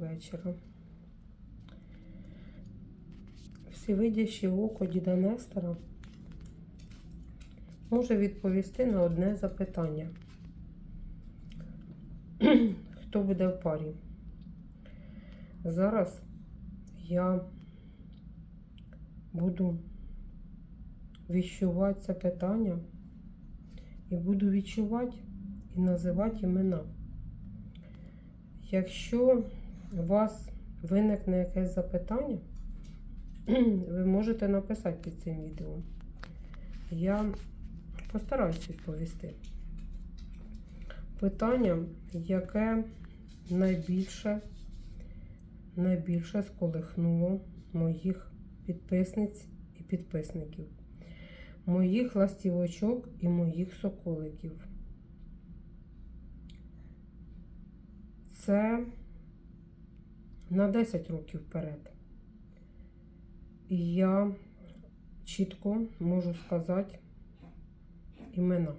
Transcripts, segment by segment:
вечора. Всевидяще око діда Нестора може відповісти на одне запитання. Хто буде в парі? Зараз я буду відчувати це питання і буду відчувати і називати імена. Якщо у вас виникне якесь запитання, ви можете написати під цим відео. Я постараюсь відповісти. Питання, яке найбільше, найбільше сколихнуло моїх підписниць і підписників, моїх ластівочок і моїх соколиків. Це на 10 років вперед. І я чітко можу сказати імена.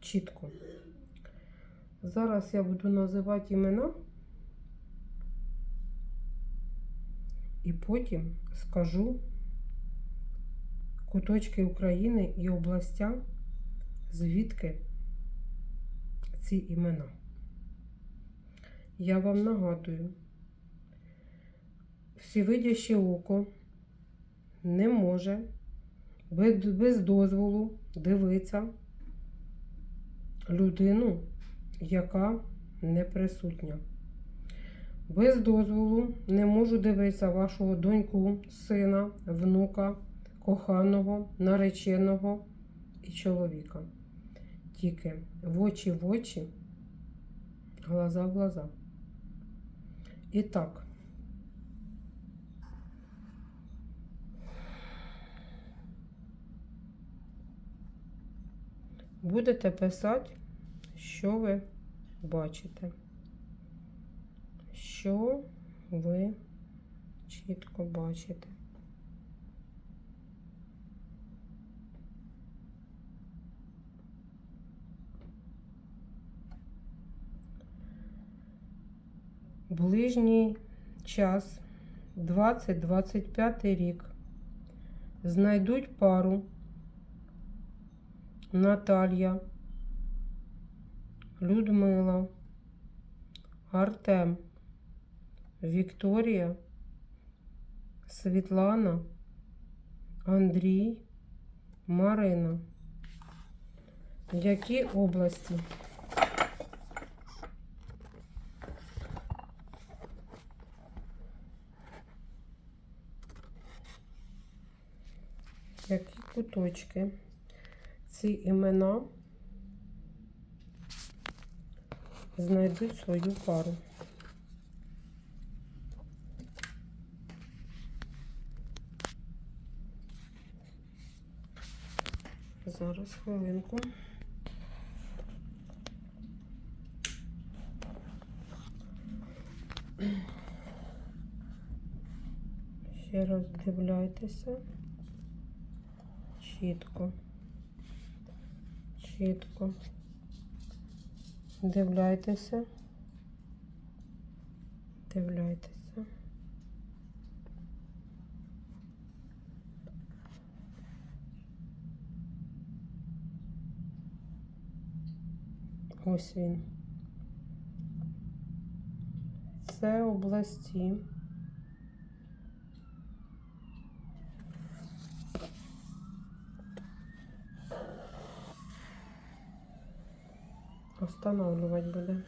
Чітко. Зараз я буду називати імена. І потім скажу куточки України і областя, звідки ці імена. Я вам нагадую, всевидяще око не може без, дозволу дивитися людину, яка не присутня. Без дозволу не можу дивитися вашого доньку, сина, внука, коханого, нареченого і чоловіка. Тільки в очі в очі, глаза в глаза. І так. Будете писати, що ви бачите. Що ви чітко бачите. Ближній час, 20-25 рік, знайдуть пару Наталія, Людмила, Артем, Вікторія, Світлана, Андрій, Марина. В якій області? Які куточки? Ці імена знайдуть свою пару. Зараз хвилинку. Ще раз вдивляйтеся. Чітко. Чітко. Дивляйтеся. Дивляйтеся. Ось він. Це області. Останавливать буде.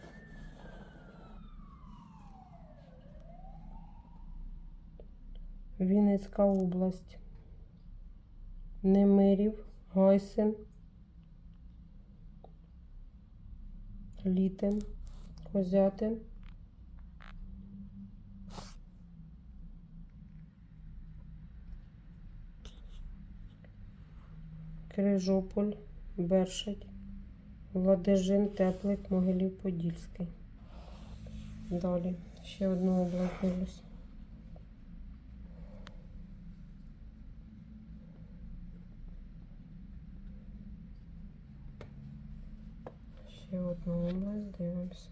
Вінницька область. Немирів, Гайсин, Літин, Козятин. Крижополь, Бершать. Ладижин, Теплик, Могилів Подільський. Далі. Ще одну область дивлюсь. Ще одну область дивимося.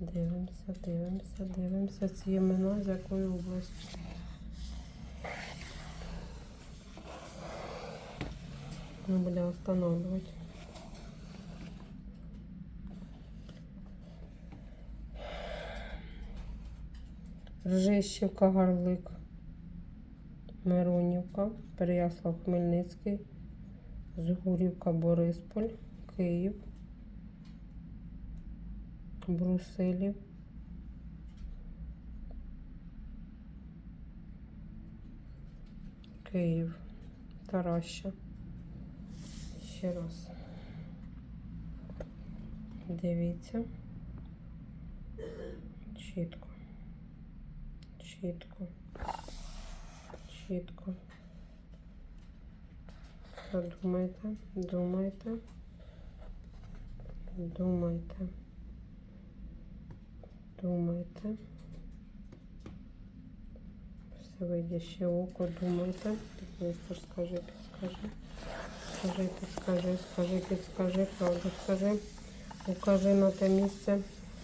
Дивимося, дивимося, дивимося. Ці імена з якої області. Не буде встановлювати. Ржищівка, Гарлик, Миронівка, Переяслав Хмельницький, Згурівка, Борисполь, Київ, Брусилів, Київ, Тараща. Ще раз. Дивіться. Чітко. Чітко. Чітко. Подумайте, думайте. Думайте. Думайте. Все вийде ще око, думайте. Містер, скажи, підскажи. Скажи, підскажи, скажи, підскажи, правду скажи. Укажи на те місце,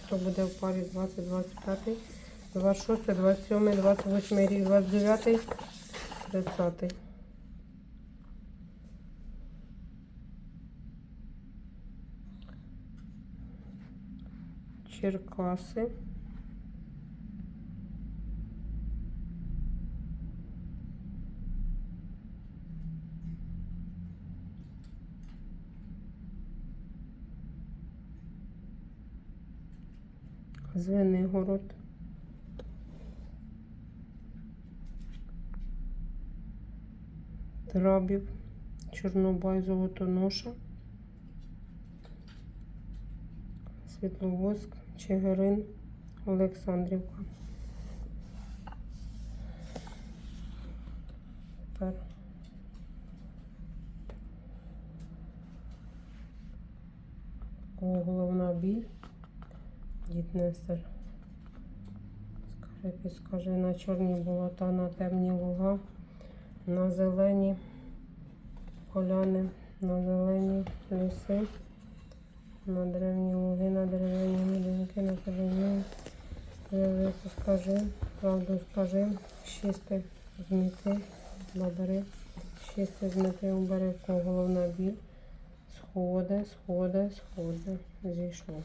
хто буде в парі 20, 25, 26, 27, 28 рік, 29, 30. Черкаси. Звенигород. Трабів, Чорнобай, Золотоноша, Світловодськ, Чигирин, Олександрівка. Тепер головна біль. Дід Нестер. Скажи, підскажи, на чорні болота, на темні луга, на зелені поляни, на зелені ліси, на древні луги, на дерев'яні будинки, на дерев'яні. Скажи, правду скажи, чисти зміти, набери, чисти зміти, убери, головна біль. Сходи, сходи, сходи, зійшло.